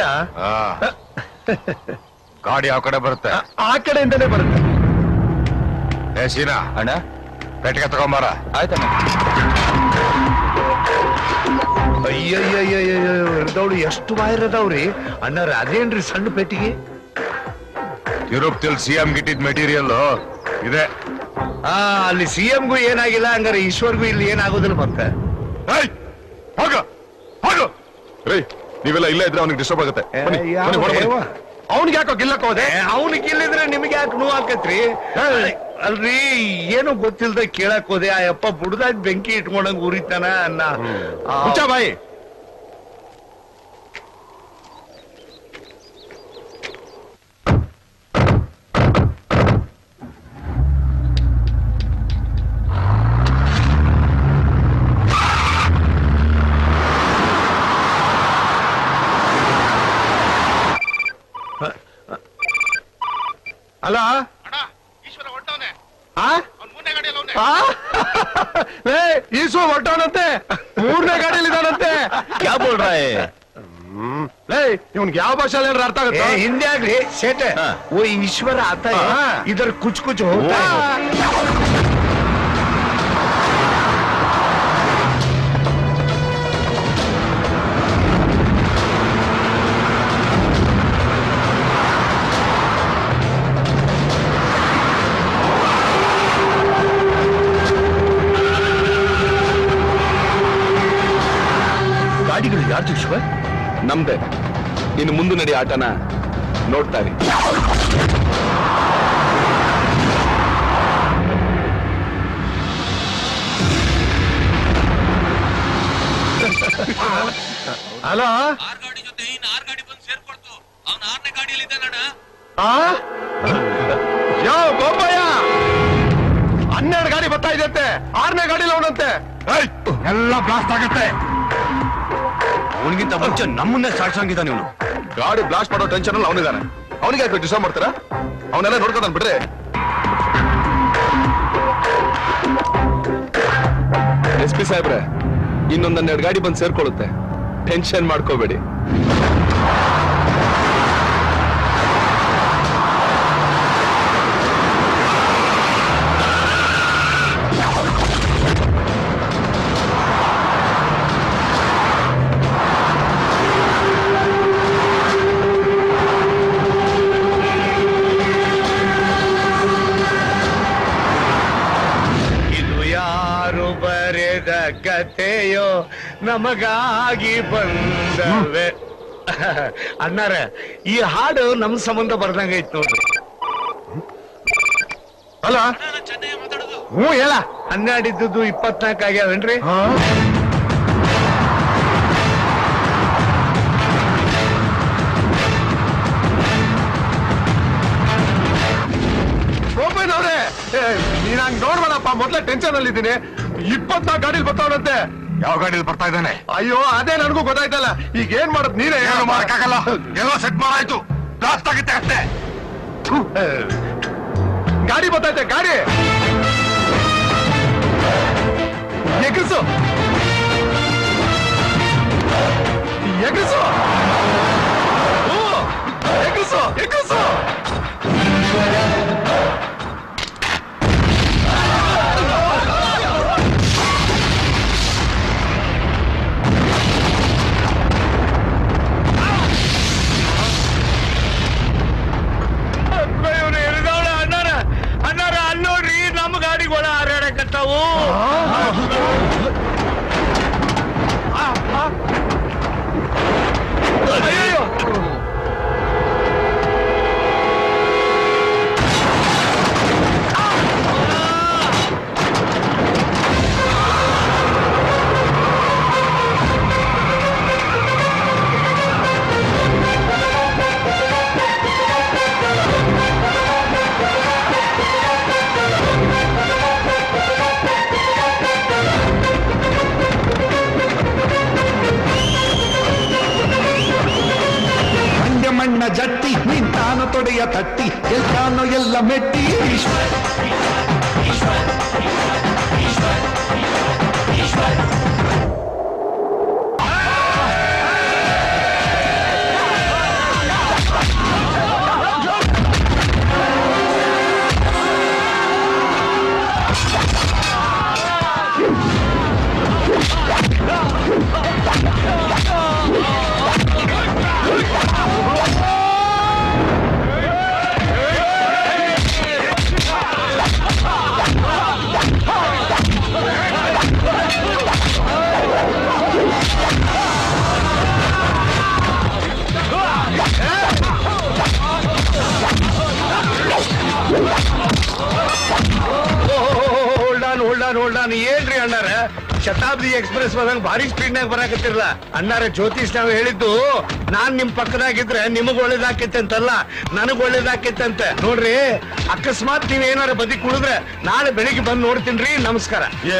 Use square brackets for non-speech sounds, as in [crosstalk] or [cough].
ಆ. ಗಾಡಿ ಯಾವ ಕಡೆ ಬರುತ್ತೆ. ಆ ಕಡೆಯಿಂದಲೇ ಬರುತ್ತೆ. ಏ ಸೀನಾ ಅಣ್ಣ? ಪೆಟ್ಟಿಗೆ ತಗೊಂಬಾರ. ಆಯ್ತಣ್ಣ. ಅಯ್ಯಯ್ಯಯ್ಯಯ್ಯೋ ಇರ್ದವ್ಳು ಎಷ್ಟು ವೈರ್ ಅದಾವ್ರಿ? ಅಣ್ಣಾರ ಅದೇನ್ರಿ ಸಣ್ಣ ಪೆಟ್ಟಿಗೆ? ಯುರೋಪ್ ತಿಲ್ ಸಿ ಎಂ ಗಿಟ್ಟಿದ್ ಮೆಟೀರಿಯಲ್ ಇದೆ. ಆ ಅಲ್ಲಿ ಸಿ ಎಂಗೂ ಏನಾಗಿಲ್ಲ ಹಂಗಾರೆ ಈಶ್ವರ್ಗೂ ಇಲ್ಲಿ ಏನಾಗೋದಿಲ್ಲ ಮತ್ತೆ. ಏಯ್, ಹೋಗ ಹೋಗು. ರೀ ನೀವೆಲ್ಲ ಇಲ್ಲ ಇದ್ರೆ ಅವ್ನಿಗೆ ಡಿಸ್ಟರ್ಬ್ ಆಗುತ್ತೆ. ಅವನಿಗೆ ಯಾಕೋ ಗಿಲ್ಲಕ್ ಹೋದೆ? ಅವನಿಗೆ ಇಲ್ಲಿದ್ರೆ ನಿಮ್ಗೆ ಯಾಕೆ ನೋವು ಹಾಕತ್ರಿ ಅಲ್ರಿ ಏನು ಗೊತ್ತಿಲ್ಲದೆ ಕೇಳಕ್ ಹೋದೆ. ಆ ಅಪ್ಪ ಬುಡದಾಗ್ ಬೆಂಕಿ ಇಟ್ಕೊಂಡಂಗ್ ಉರಿತಾನ ಅನ್ನ. ಬಾಯಿ. ಅಲ್ಲ? ಈಶ್ವರ ಹೊಟ್ಟವನಂತೆ ಮೂರನೇ ಗಾಡಿಯಲ್ಲಿ [laughs] ಇದಾನಂತೆ ಕ್ಯಾ ಬೋಲ್ ರಾ ಹೈ? ಲೇ ಇವ್ನಿಗೆ ಯಾವ ಭಾಷೆ ಏನಾರ ಅರ್ಥ ಆಗುತ್ತೆ? ಹಿಂದಿ ಆಗ್ಲಿ. ಸೇಟ. ಓ ಈಶ್ವರ ಆತ. ಇದರ ಕುಚ್ ಕುಚ್ ಹೋಗ್ತಾ ಗಾಡಿಗಳು ಯಾರ್ದು ಈಶ್ವರ್ ನಮ್ದೆ. ಇನ್ನು ಮುಂದೆ ನಡಿ ಆಟನ ನೋಡ್ತಾರೆ. ಅಲ್ಲ ಆರ್ ಗಾಡಿ ಜೊತೆ ಇನ್ ಆರ್ ಗಾಡಿ ಬಂದು ಸೇರ್ಕೊಳ್ತು ಅವ್ನ ಆರನೇ ಗಾಡಿಯಲ್ಲಿ ಇದ್ದಾನಣ್ಣ ಆ? ಯೋ ಗೋಪಯ್ಯ ಹನ್ನೆರಡು ಗಾಡಿ ಬರ್ತಾ ಇದೆಯಂತೆ. ಆರನೇ ಗಾಡಿಲಿ ಅವನಂತೆ ಎಲ್ಲ ಬ್ಲಾಸ್ಟ್ ಆಗತ್ತೆ. ಅವನಿಗಿಂತ ಮುಂಚೆ ನಮ್ಮನ್ನೇ ಸಾಡ್ಸಂಗಿದ್ದಾನೆ ಇವನು. ಗಾಡಿ ಬ್ಲಾಸ್ಟ್ ಮಾಡೋ ಟೆನ್ಷನ್ ಅಲ್ಲಿ ಅವನಿದ್ದಾನೆ ಅವನಿಗೆ ಯಾಕೆ ಡಿಸ್ಟರ್ಬ್ ಮಾಡ್ತಾರ? ಅವನೆಲ್ಲ ನೋಡ್ಕೊತಾನೆ ಬಿಡ್ರಿ. ಎಸ್ ಪಿ ಸಾಹೇಬ್ರೆ, ಇನ್ನೊಂದನ್ನೆರಡು ಗಾಡಿ ಬಂದು ಸೇರ್ಕೊಳ್ಳುತ್ತೆ. ಟೆನ್ಷನ್ ಮಾಡ್ಕೋಬೇಡಿ. ಬರೆದ ಕಥೆಯೋ ನಮಗಾಗಿ ಬಂದವೆ. [laughs] ಅಣ್ಣಾರ ಈ ಹಾಡು ನಮ್ ಸಂಬಂಧ ಬರ್ದಂಗ ಐತ್ ನೋಡ್ರಿ ಅಲ್ಲ ನಾನು ಚೆನ್ನೈ ಮಾತಾಡೋದು. ಹ್ಞೂ ಹೇಳ. ಹನ್ನೆರಡಿದ್ದು ಇಪ್ಪತ್ನಾಲ್ಕು ಆಗ್ಯಾವೇನ್ರಿ ಗೋಪಯ್ಯನವ್ರೆ ನೀನ್ ಹಂಗ್ ನೋಡ್ಬೇಡಪ್ಪ ಮೊದ್ಲ ಟೆನ್ಷನ್ ಅಲ್ಲಿ ಇದ್ದೀನಿ ಇಪ್ಪತ್ನಾಲ್ಕು ಗಾಡಿಲಿ ಬರ್ತಾವನಂತೆ ಯಾವ ಗಾಡಿಯಲ್ಲಿ ಬರ್ತಾ ಇದ್ದಾನೆ? ಅಯ್ಯೋ ಅದೇ ನನಗೂ ಗೊತ್ತಾಯ್ತಲ್ಲ. ಈಗ ಏನ್ ಮಾಡೋದ್ ನೀನೇ ಏನು ಮಾಡಕ್ಕಾಗಲ್ಲ. ಎಲ್ಲ ಸೆಟ್ ಮಾಡಾಯ್ತು. ಬ್ಲಾಸ್ಟ್ ಆಗುತ್ತೆ ಅಷ್ಟೇ. ಗಾಡಿ ಬರ್ತೈತೆ ಗಾಡಿ. ಎಗರಿಸು ಮಂಡ್ಯ ಮಣ್ಣ ಜಟ್ಟಿ ನಿಂತಾನು ತೊಡೆಯ ತಟ್ಟಿ ಗೆಲ್ತಾನೋ ಎಲ್ಲ ಮೆಟ್ಟಿ ನೋಡ್ ಶತಾಬ್ದಿ ಎಕ್ಸ್ಪ್ರೆಸ್ ಬಂದಂಗ್ ಭಾರಿ ಸ್ಪೀಡ್ ನಾಗ ಬರಾಕತ್ತಿರಲ್ಲ ಅಣ್ಣಾರ ಜ್ಯೋತಿಷ್ ನಾವು ಹೇಳಿದ್ದು, ನಾನ್ ನಿಮ್ ಪಕ್ಕದಾಗಿದ್ರೆ ನಿಮಗ್ ಒಳ್ಳೇದಾಕೈತೆ ಅಂತಲ್ಲ, ನನಗ್ ಒಳ್ಳೇದಾಕೈತೆ ಅಂತ. ನೋಡ್ರಿ, ಅಕಸ್ಮಾತ್ ನೀವ್ ಏನಾರ ಬದಿ ಕುಳಿದ್ರೆ ನಾಳೆ ಬೆಳಿಗ್ಗೆ ಬಂದು ನೋಡ್ತೀನಿ ನಮಸ್ಕಾರ. ಏ